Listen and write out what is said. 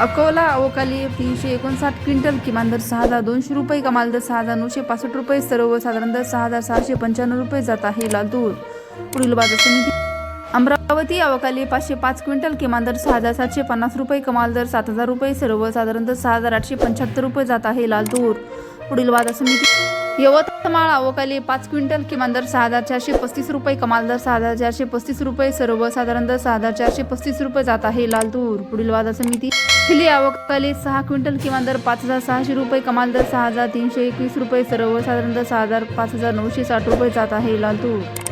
अकोला अवकाली तीनशे एकोणसाठ क्विंटल किमान दर सहा हजार दोनशे रुपये कमाल दर सहा हजार नऊशे पासष्ट रुपये सर्व साधारण दर सहा हजार सहाशे पंच्याण्णव रुपये जात आहे लालतूर. पुढील बाजार समिती. अमरावती अवकाली पाचशे पाच क्विंटल किमान दर सहा हजार सातशे पन्नास रुपये कमाल दर सात हजार रुपये सर्व साधारण दर सहा हजार आठशे पंच्याहत्तर रुपये जात आहे लालतूर. पुढील बाजार समिती. यवतमाळ अवकाली पाच क्विंटल किमान दर सहा हजार चारशे पस्तीस रुपये कमाल दर सहा हजार चारशे पस्तीस रुपये सर्व साधारण दर सहा हजार चारशे पस्तीस रुपये जात आहे लालतूर. पुढील बाजार समिती. खिली आवकताली सहा क्विंटल किमान दर पाच हजार सहाशे रुपये कमाल दर सहा हजार तीनशे एकवीस रुपये सर्व साधारण दर सहा हजार पाच हजार नऊशे साठ रुपये जात आहे लालतूर